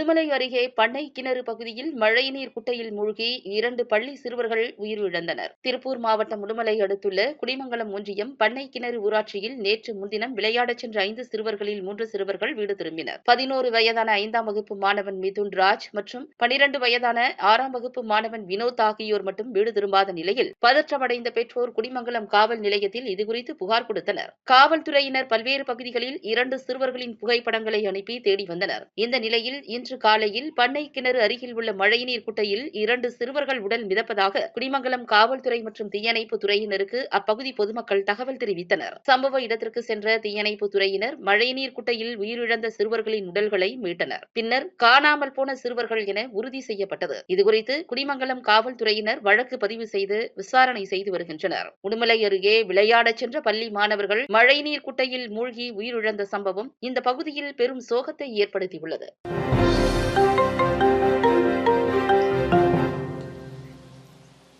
உடுமலை அருகே பண்ணை கிணறு பகுதியில் மழைநீர் குட்டையில் மூழ்கி இரண்டு பள்ளி சிறுவர்கள் உயிரிழந்தனர். திருப்பூர் மாவட்டம் உடுமலை அடுத்துள்ள குடிமங்கலம் ஒன்றியம் பண்ணை கிணறு ஊராட்சியில் நேற்று முன்தினம் விளையாடச் சென்ற ஐந்து சிறுவர்களில் மூன்று சிறுவர்கள் வீடு திரும்பினர். பதினோரு வயதான ஐந்தாம் வகுப்பு மாணவன் மிதுன் ராஜ் மற்றும் பனிரண்டு வயதான ஆறாம் வகுப்பு மாணவன் வினோத் ஆகியோர் மட்டும் வீடு திரும்பாத நிலையில் பதற்றமடைந்த பெற்றோர் குடிமங்கலம் காவல் நிலையத்தில் இதுகுறித்து புகார் கொடுத்தனர். காவல்துறையினர் பல்வேறு பகுதிகளில் இரண்டு சிறுவர்களின் புகைப்படங்களை அனுப்பி தேடி வந்தனர். இந்த நிலையில் இன்று காலையில் பண்ணை கிணறு அருகில் உள்ள மழைநீர் குட்டையில் இரண்டு சிறுவர்கள் உடல் மிதப்பதாக குடிமங்கலம் காவல்துறை மற்றும் தீயணைப்பு துறையினருக்கு அப்பகுதி பொதுமக்கள் தகவல் தெரிவித்தனர். சம்பவ இடத்திற்கு சென்ற தீயணைப்பு துறையினர் மழைநீர் குட்டையில் உயிரிழந்த சிறுவர்களின் உடல்களை மீட்டனர். பின்னர் காணாமல் போன சிறுவர்கள் என உறுதி செய்யப்பட்டது. இதுகுறித்து குடிமங்கலம் காவல்துறையினர் வழக்கு பதிவு செய்து விசாரணை செய்து வருகின்றனர். உடுமலை அருகே விளையாடச் சென்ற பள்ளி மாணவர்கள் மழைநீர் குட்டையில் மூழ்கி உயிரிழந்த சம்பவம் இந்த பகுதியில் பெரும் சோகத்தை ஏற்படுத்தியுள்ளது.